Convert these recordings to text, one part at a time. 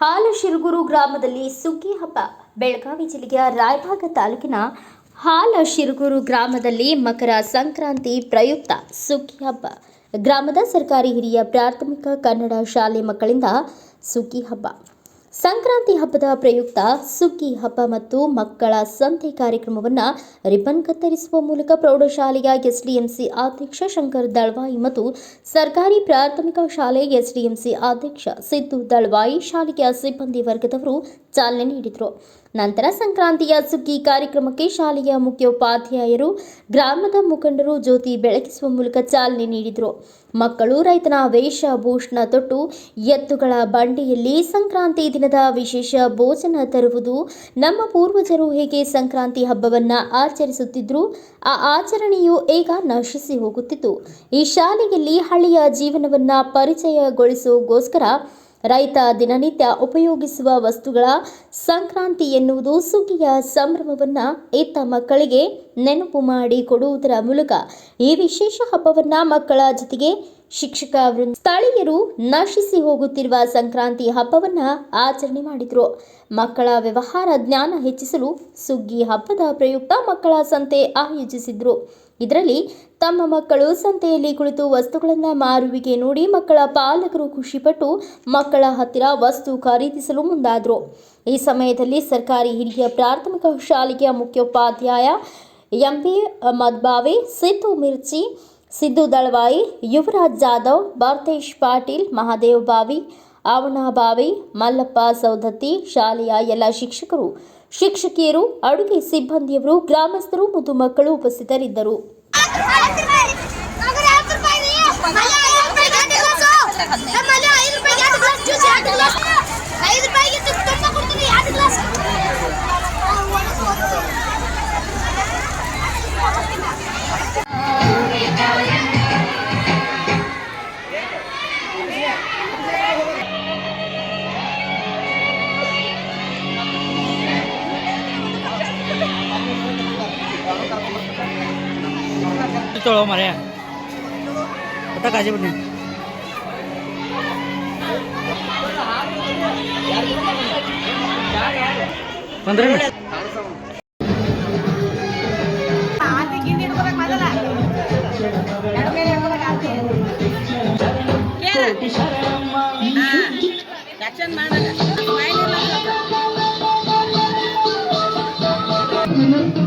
ಹಾಲಶಿರುಗುರು ಗ್ರಾಮದಲ್ಲಿ ಸುಗ್ಗಿ ಹಬ್ಬ. ಬೆಳಗಾವಿ ಜಿಲ್ಲೆಯ ರಾಯಭಾಗ ತಾಲೂಕಿನ ಹಾಲಶಿರುಗುರು ಗ್ರಾಮದಲ್ಲಿ ಮಕರ ಸಂಕ್ರಾಂತಿ ಪ್ರಯುಕ್ತ ಸುಗ್ಗಿ ಹಬ್ಬ. ಗ್ರಾಮದ ಸರ್ಕಾರಿ ಹಿರಿಯ ಪ್ರಾಥಮಿಕ ಕನ್ನಡ ಶಾಲೆ ಮಕ್ಕಳಿಂದ ಸುಗ್ಗಿ ಹಬ್ಬ. ಸಂಕ್ರಾಂತಿ ಹಬ್ಬದ ಪ್ರಯುಕ್ತ ಸುಗ್ಗಿ ಹಬ್ಬ ಮತ್ತು ಮಕ್ಕಳ ಸಂತೆ ಕಾರ್ಯಕ್ರಮವನ್ನು ರಿಬ್ಬನ್ ಕತ್ತರಿಸುವ ಮೂಲಕ ಪ್ರೌಢಶಾಲೆಯ ಎಸ್ಡಿಎಂಸಿ ಅಧ್ಯಕ್ಷ ಶಂಕರ್ ದಳ್ವಾಯಿ ಮತ್ತು ಸರ್ಕಾರಿ ಪ್ರಾಥಮಿಕ ಶಾಲೆ ಎಸ್ಡಿಎಂಸಿ ಅಧ್ಯಕ್ಷ ಸಿದ್ದು ದಳ್ವಾಯಿ, ಶಾಲೆಯ ಸಿಬ್ಬಂದಿ ವರ್ಗದವರು ಚಾಲನೆ ನೀಡಿದರು. ನಂತರ ಸಂಕ್ರಾಂತಿಯ ಸುಗ್ಗಿ ಕಾರ್ಯಕ್ರಮಕ್ಕೆ ಶಾಲೆಯ ಮುಖ್ಯೋಪಾಧ್ಯಾಯರು, ಗ್ರಾಮದ ಮುಖಂಡರು ಜ್ಯೋತಿ ಬೆಳಗಿಸುವ ಮೂಲಕ ಚಾಲನೆ ನೀಡಿದರು. ಮಕ್ಕಳು, ರೈತನ ವೇಷಭೂಷಣ ತೊಟ್ಟು ಎತ್ತುಗಳ ಬಂಡಿಯಲ್ಲಿ ಸಂಕ್ರಾಂತಿ ದಿನದ ವಿಶೇಷ ಭೋಜನ ತರುವುದು ನಮ್ಮ ಪೂರ್ವಜರು ಹೇಗೆ ಸಂಕ್ರಾಂತಿ ಹಬ್ಬವನ್ನು ಆಚರಿಸುತ್ತಿದ್ರು, ಆ ಆಚರಣೆಯು ಈಗ ನಶಿಸಿ ಹೋಗುತ್ತಿತ್ತು. ಈ ಶಾಲೆಯಲ್ಲಿ ಹಳ್ಳಿಯ ಜೀವನವನ್ನು ಪರಿಚಯಗೊಳಿಸುವಗೋಸ್ಕರ ರೈತ ದಿನನಿತ್ಯ ಉಪಯೋಗಿಸುವ ವಸ್ತುಗಳ ಸಂಕ್ರಾಂತಿ ಎನ್ನುವುದು ಸುಗ್ಗಿಯ ಸಂಭ್ರಮವನ್ನ ಇತ್ತ ಮಕ್ಕಳಿಗೆ ನೆನಪು ಮಾಡಿ ಕೊಡುವುದರ ಮೂಲಕ ಈ ವಿಶೇಷ ಹಬ್ಬವನ್ನ ಮಕ್ಕಳ ಜೊತೆಗೆ ಶಿಕ್ಷಕ ಸ್ಥಳೀಯರು ನಶಿಸಿ ಹೋಗುತ್ತಿರುವ ಸಂಕ್ರಾಂತಿ ಹಬ್ಬವನ್ನ ಆಚರಣೆ ಮಾಡಿದರು. ಮಕ್ಕಳ ವ್ಯವಹಾರ ಜ್ಞಾನ ಹೆಚ್ಚಿಸಲು ಸುಗ್ಗಿ ಹಬ್ಬದ ಪ್ರಯುಕ್ತ ಮಕ್ಕಳ ಸಂತೆ ಆಯೋಜಿಸಿದ್ರು. ಇದರಲ್ಲಿ ತಮ್ಮ ಮಕ್ಕಳು ಸಂತೆಯಲ್ಲಿ ಕುಳಿತು ವಸ್ತುಗಳನ್ನು ಮಾರುವಿಕೆ ನೋಡಿ ಮಕ್ಕಳ ಪಾಲಕರು ಖುಷಿಪಟ್ಟು ಮಕ್ಕಳ ಹತ್ತಿರ ವಸ್ತು ಖರೀದಿಸಲು ಮುಂದಾದರು. ಈ ಸಮಯದಲ್ಲಿ ಸರ್ಕಾರಿ ಹಿರಿಯ ಪ್ರಾಥಮಿಕ ಶಾಲೆಯ ಮುಖ್ಯೋಪಾಧ್ಯಾಯ ಎಂಪಿ ಮದ್ಬಾವೆ ಸಿದ್ದು ಮಿರ್ಚಿ, ಸಿದ್ದು ದಳವಾಯಿ, ಯುವರಾಜ್ ಜಾಧವ್ ಭಾರತೇಶ್ ಪಾಟೀಲ್, ಮಹಾದೇವ್ ಬಾವಿ, ಆವಣ ಬಾವಿ, ಮಲ್ಲಪ್ಪ ಸೌದತ್ತಿ ಶಾಲೆಯ ಎಲ್ಲ ಶಿಕ್ಷಕರು ಶಿಕ್ಷಕಿಯರು ಅಡುಗೆ ಸಿಬ್ಬಂದಿಯವರು ಗ್ರಾಮಸ್ಥರು ಮತ್ತು ಮಕ್ಕಳು ಉಪಸ್ಥಿತರಿದ್ದರು. ತೊಳೋ ಮರೆ ಒಟ್ಟ ಕಾಜಿ ಬಿಡ್ನಿ ಬಂದ್ರಿ ತಿಂತಾವ ಒಡಿ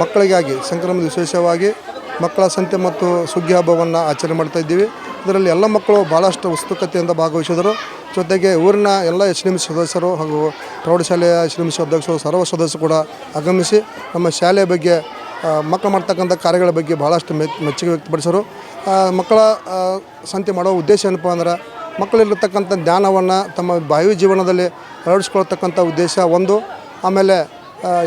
ಮಕ್ಕಳಿಗಾಗಿ ಸಂಕ್ರಮಣ ವಿಶೇಷವಾಗಿ ಮಕ್ಕಳ ಸಂತೆ ಮತ್ತು ಸುಗ್ಗಿ ಹಬ್ಬವನ್ನು ಆಚರಣೆ ಮಾಡ್ತಾ ಇದ್ದೀವಿ. ಇದರಲ್ಲಿ ಎಲ್ಲ ಮಕ್ಕಳು ಭಾಳಷ್ಟು ಉತ್ಸುಕತೆಯಿಂದ ಭಾಗವಹಿಸಿದರು. ಜೊತೆಗೆ ಊರಿನ ಎಲ್ಲ ಎಚ್ ಡಿ ಎಂ ಸದಸ್ಯರು ಹಾಗೂ ಪ್ರೌಢಶಾಲೆಯ ಎಚ್ ಡಿ ಎಂ ಅಧ್ಯಕ್ಷರು, ಸರ್ವ ಸದಸ್ಯರು ಕೂಡ ಆಗಮಿಸಿ ನಮ್ಮ ಶಾಲೆಯ ಬಗ್ಗೆ ಮಕ್ಕಳು ಮಾಡ್ತಕ್ಕಂಥ ಕಾರ್ಯಗಳ ಬಗ್ಗೆ ಭಾಳಷ್ಟು ಮೆಚ್ ಮೆಚ್ಚುಗೆ ವ್ಯಕ್ತಪಡಿಸರು ಮಕ್ಕಳ ಸಂತೆ ಮಾಡೋ ಉದ್ದೇಶ ಏನಪ್ಪ ಅಂದ್ರೆ ಮಕ್ಕಳಿರತಕ್ಕಂಥ ಜ್ಞಾನವನ್ನು ತಮ್ಮ ಬಾಯು ಜೀವನದಲ್ಲಿ ಅಳವಡಿಸ್ಕೊಳ್ತಕ್ಕಂಥ ಉದ್ದೇಶ ಒಂದು. ಆಮೇಲೆ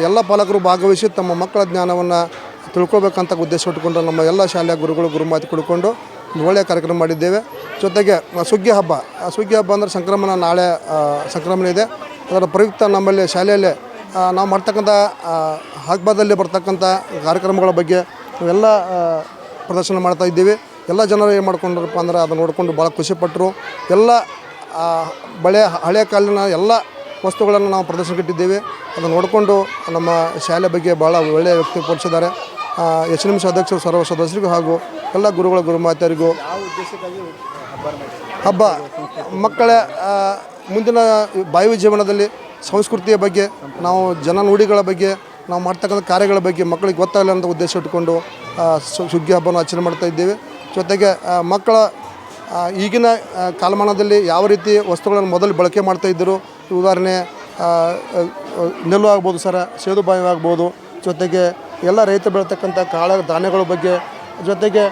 ಎಲ್ಲ ಪಾಲಕರು ಭಾಗವಹಿಸಿ ತಮ್ಮ ಮಕ್ಕಳ ಜ್ಞಾನವನ್ನು ತಿಳ್ಕೊಬೇಕಂತ ಉದ್ದೇಶ ಇಟ್ಕೊಂಡು ನಮ್ಮ ಎಲ್ಲ ಶಾಲೆಯ ಗುರುಗಳು ಗುರುಮಾತಿ ಕುಡ್ಕೊಂಡು ಒಂದು ಒಳ್ಳೆಯ ಕಾರ್ಯಕ್ರಮ ಮಾಡಿದ್ದೇವೆ. ಜೊತೆಗೆ ಸುಗ್ಗಿ ಹಬ್ಬ. ಸುಗ್ಗಿ ಹಬ್ಬ ಅಂದರೆ ಸಂಕ್ರಮಣ ನಾಳೆ ಸಂಕ್ರಮಣ ಇದೆ. ಅದರ ಪ್ರಯುಕ್ತ ನಮ್ಮಲ್ಲಿ ಶಾಲೆಯಲ್ಲಿ ನಾವು ಮಾಡ್ತಕ್ಕಂಥ ಹಬ್ಬದಲ್ಲಿ ಬರ್ತಕ್ಕಂಥ ಕಾರ್ಯಕ್ರಮಗಳ ಬಗ್ಗೆ ಆ, ಪ್ರದರ್ಶನ ಮಾಡ್ತಾ ಇದ್ದೀವಿ. ಎಲ್ಲ ಜನರು ಏನು ಮಾಡ್ಕೊಂಡ್ರಪ್ಪ ಅಂದ್ರೆ ಅದನ್ನು ನೋಡಿಕೊಂಡು ಭಾಳ ಖುಷಿಪಟ್ಟರು ಎಲ್ಲ ಬಳೆ ಹಳೆಯ ಕಾಲಿನ ಎಲ್ಲ ವಸ್ತುಗಳನ್ನು ನಾವು ಪ್ರದರ್ಶನಕ್ಕಿಟ್ಟಿದ್ದೇವೆ. ಅದನ್ನು ನೋಡಿಕೊಂಡು ನಮ್ಮ ಶಾಲೆ ಬಗ್ಗೆ ಭಾಳ ಒಳ್ಳೆಯ ವ್ಯಕ್ತಪಡಿಸಿದ್ದಾರೆ ಎಚ್ ಸಿ ಅಧ್ಯಕ್ಷರು, ಸರ್ವ ಸದಸ್ಯರಿಗೂ ಹಾಗೂ ಎಲ್ಲ ಗುರುಗಳ ಗುರುಮಾತೆಯರಿಗೂ. ಹಬ್ಬ, ಮಕ್ಕಳ ಮುಂದಿನ ಬಾಯು ಜೀವನದಲ್ಲಿ ಸಂಸ್ಕೃತಿಯ ಬಗ್ಗೆ, ನಾವು ಜನ ನುಡಿಗಳ ಬಗ್ಗೆ, ನಾವು ಮಾಡ್ತಕ್ಕಂಥ ಕಾರ್ಯಗಳ ಬಗ್ಗೆ ಮಕ್ಕಳಿಗೆ ಗೊತ್ತಾಗಲಿ ಅಂತ ಉದ್ದೇಶ ಇಟ್ಟುಕೊಂಡು ಸುಗ್ಗಿ ಹಬ್ಬವನ್ನು ಆಚರಣೆ ಮಾಡ್ತಾ ಇದ್ದೇವೆ. ಜೊತೆಗೆ ಮಕ್ಕಳ ಈಗಿನ ಕಾಲಮಾನದಲ್ಲಿ ಯಾವ ರೀತಿ ವಸ್ತುಗಳನ್ನು ಮೊದಲು ಬಳಕೆ ಮಾಡ್ತಾ ಇದ್ದರು ಉದಾಹರಣೆ ನೆಲ್ಲು ಆಗ್ಬೋದು ಸರ, ಸೇದು ಬಾವಿ ಆಗ್ಬೋದು, ಜೊತೆಗೆ ಎಲ್ಲ ರೈತ ಬೆಳೀತಕ್ಕಂಥ ಕಾಳ ಧಾನ್ಯಗಳ ಬಗ್ಗೆ, ಜೊತೆಗೆ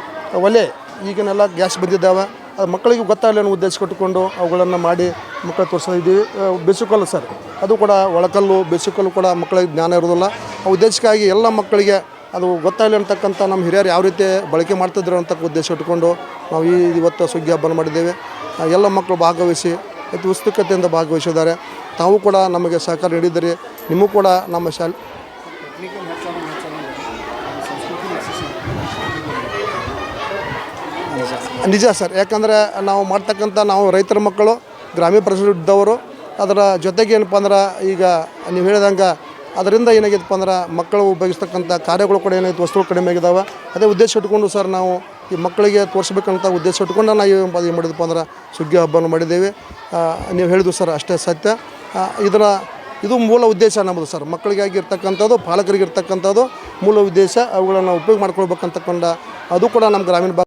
ಒಲೆ, ಈಗಿನೆಲ್ಲ ಗ್ಯಾಸ್ ಬಂದಿದ್ದಾವೆ, ಅದು ಮಕ್ಕಳಿಗೆ ಗೊತ್ತಾಗಲಿ ಅನ್ನೋ ಉದ್ದೇಶ ಕೊಟ್ಟುಕೊಂಡು ಅವುಗಳನ್ನು ಮಾಡಿ ಮಕ್ಕಳು ತೋರಿಸ್ತಾ ಇದ್ದೀವಿ ಸರ್, ಅದು ಕೂಡ ಒಳಕಲ್ಲು, ಬೆಸುಕಲ್ಲು ಕೂಡ ಮಕ್ಕಳಿಗೆ ಜ್ಞಾನ ಇರೋದಿಲ್ಲ ಆ ಉದ್ದೇಶಕ್ಕಾಗಿ ಎಲ್ಲ ಮಕ್ಕಳಿಗೆ ಅದು ಗೊತ್ತಾಗಲಿ ಅಂತಕ್ಕಂಥ ನಮ್ಮ ಹಿರಿಯರು ಯಾವ ರೀತಿ ಬಳಕೆ ಮಾಡ್ತಿದ್ರು ಅಂತಕ್ಕ ಉದ್ದೇಶ ಇಟ್ಕೊಂಡು ನಾವು ಈ ಇವತ್ತು ಸುಗ್ಗಿ ಹಬ್ಬನ ಮಾಡಿದ್ದೇವೆ. ಎಲ್ಲ ಮಕ್ಕಳು ಭಾಗವಹಿಸಿ ಅತಿ ಉತ್ಸುಕತೆಯಿಂದ ಭಾಗವಹಿಸಿದ್ದಾರೆ. ತಾವು ಕೂಡ ನಮಗೆ ಸಹಕಾರ ನೀಡಿದ್ದೀರಿ. ನಿಮಗೂ ಕೂಡ ನಮ್ಮ ಶಾಲೆ ನಿಜ ಸರ್, ಯಾಕಂದರೆ ನಾವು ಮಾಡ್ತಕ್ಕಂಥ ನಾವು ರೈತರ ಮಕ್ಕಳು, ಗ್ರಾಮೀಣ ಪ್ರದೇಶದವರು ಅದರ ಜೊತೆಗೆ ಏನಪ್ಪ ಅಂದ್ರೆ ಈಗ ನೀವು ಹೇಳಿದಂಗೆ ಅದರಿಂದ ಏನಾಗಿತ್ತಪ್ಪ ಅಂದ್ರೆ ಮಕ್ಕಳು ಉಪಯೋಗಿಸ್ತಕ್ಕಂಥ ಕಾರ್ಯಗಳು ಕೂಡ ಏನಾಯ್ತು ವಸ್ತುಗಳು ಕಡಿಮೆ ಆಗಿದ್ದಾವೆ ಅದೇ ಉದ್ದೇಶ ಇಟ್ಕೊಂಡು ಸರ್ ನಾವು ಈ ಮಕ್ಕಳಿಗೆ ತೋರಿಸ್ಬೇಕಂತ ಉದ್ದೇಶ ಇಟ್ಕೊಂಡು ನಾವು ಏನು ಮಾಡಿದಪ್ಪ ಅಂದ್ರೆ ಸುಗ್ಗಿ ಹಬ್ಬವನ್ನು ಮಾಡಿದ್ದೇವೆ. ನೀವು ಹೇಳಿದ್ವಿ ಸರ್ ಅಷ್ಟೇ ಸತ್ಯ. ಇದರ, ಇದು ಮೂಲ ಉದ್ದೇಶ ನಮ್ಮದು ಸರ್. ಮಕ್ಕಳಿಗಾಗಿ ಇರ್ತಕ್ಕಂಥದ್ದು ಪಾಲಕರಿಗೆ ಇರ್ತಕ್ಕಂಥದ್ದು ಮೂಲ ಉದ್ದೇಶ, ಅವುಗಳನ್ನು ಉಪಯೋಗ ಮಾಡ್ಕೊಳ್ಬೇಕಂತಕೊಂಡ ಅದು ಕೂಡ ನಮ್ಮ ಗ್ರಾಮೀಣ ಭಾಗ